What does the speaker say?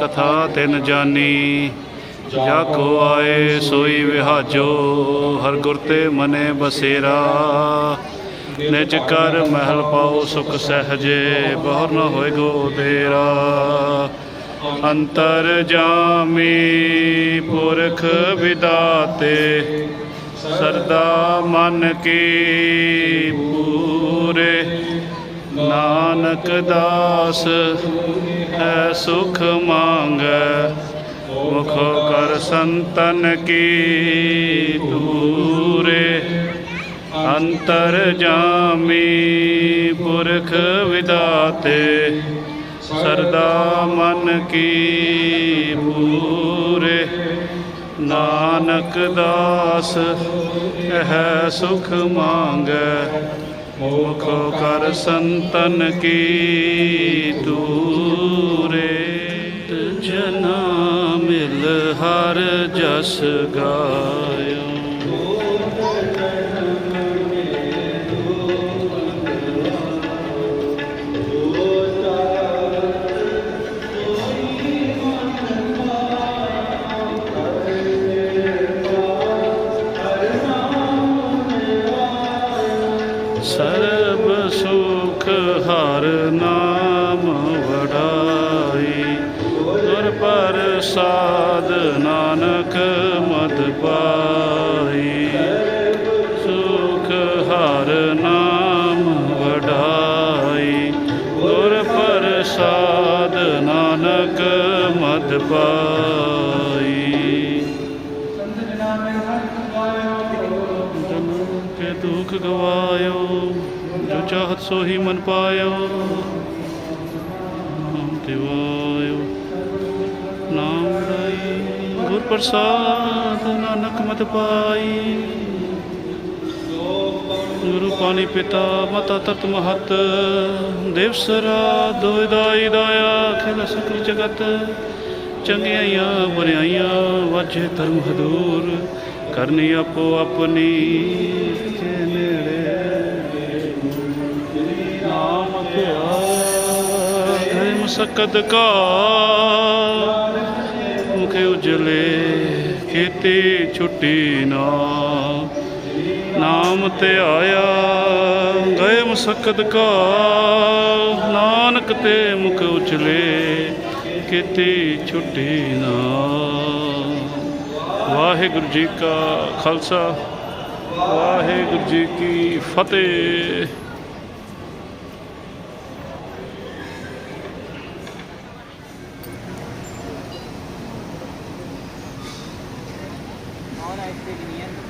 ਕਥਾ ਤਿਨ ਜਾਨੀ, ਜਾ ਕੋ ਆਏ ਸੋਈ ਵਿਹਾਜੋ, ਹਰ ਗੁਰ ਤੇ ਮਨੇ ਬਸੇਰਾ। ਨਿਜ ਕਰ ਮਹਿਲ ਪਾਉ ਸੁਖ ਸਹਜੇ, ਬਹੁਰ ਨ ਹੋਏ ਗੋ ਤੇਰਾ ਅੰਤਰ ਜਾਮੀ ਪੁਰਖ ਵਿਦਾਤੇ, ਸਰਦਾ ਮਨ ਕੀ ਪੂਰੇ ਨਾਨਕ ਦਾਸ, ਹੈ ਸੁਖ ਮੰਗੈ, ਮੁਖ ਕਰ ਸੰਤਨ ਕੀ ਤੂਰੇ ਅੰਤਰ ਜਾਮੀ ਪੁਰਖ ਵਿਦਾਤੇ, ਸਰਦਾ ਮਨ ਕੀ ਪੂਰੇ, ਨਾਨਕ ਦਾਸ, ਹੈ ਸੁਖ ਮੰਗੈ ਮੁਖ ਕਰ ਸੰਤਨ ਕੀ ਤੂਰੇ ਜਨਾ ਮਿਲ ਹਰ ਜਸ ਗਾਇਓ। ਸਰਬ ਸੁਖ ਹਰ ਨਾਮ ਵਡਾਈ। ਗੁਰ ਪ੍ਰਸਾਦ ਨਾਨਕ ਮਦ ਪਾਈ। ਸੁਖ ਹਰ ਨਾਮ ਵਡਾਈ। ਗੁਰ ਪ੍ਰਸਾਦ ਨਾਨਕ ਮਦ ਪਾਈ। ਜਨਮ ਕੇ ਦੁਖ ਗਵਾਇਓ, ਜੋ ਚਾਹਤ ਸੋ ਹੀ ਮਨ ਪਾਇਓ। ਨਾਮ ਤੇ ਵਾਇਓ। ਨਾਮ ਲਈ ਗੁਰ ਪ੍ਰਸਾਦ, ਨਾਨਕ ਮਤ ਪਾਈ। ਗੁਰੂ ਪਾਣੀ ਪਿਤਾ, ਮਾਤਾ ਤਤ ਮਹਤ। ਦੇਵ ਸਰਾ ਦੋਇ ਦਾਈ ਦਾਇਆ ਖਿਲ ਸਕਲ ਜਗਤ। ਚੰਗਿਆਈਆਂ ਬੁਰਿਆਈਆਂ ਵਾਜੇ ਧਰਮ ਹਦੂਰ। ਕਰਨੀ ਆਪੋ ਆਪਣੀ ਨਾਮ ਧਿਆ ਹੈ ਮਸਕਦ ਕਾ ਮੁਖੇ ਉਜਲੇ ਕੀਤੀ ਛੁੱਟੀ ਨਾ। ਨਾਮ ਤੇ ਆਇਆ ਗਏ ਮਸਕਦ ਕਾ ਨਾਨਕ ਤੇ ਮੁਖ ਉਜਲੇ ਕੀਤੀ ਛੁੱਟੀ ਨਾ। ਵਾਹਿਗੁਰੂ ਜੀ ਕਾ ਖਾਲਸਾ, ਵਾਹਿਗੁਰੂ ਜੀ ਕੀ ਫਤਿਹ। definieren.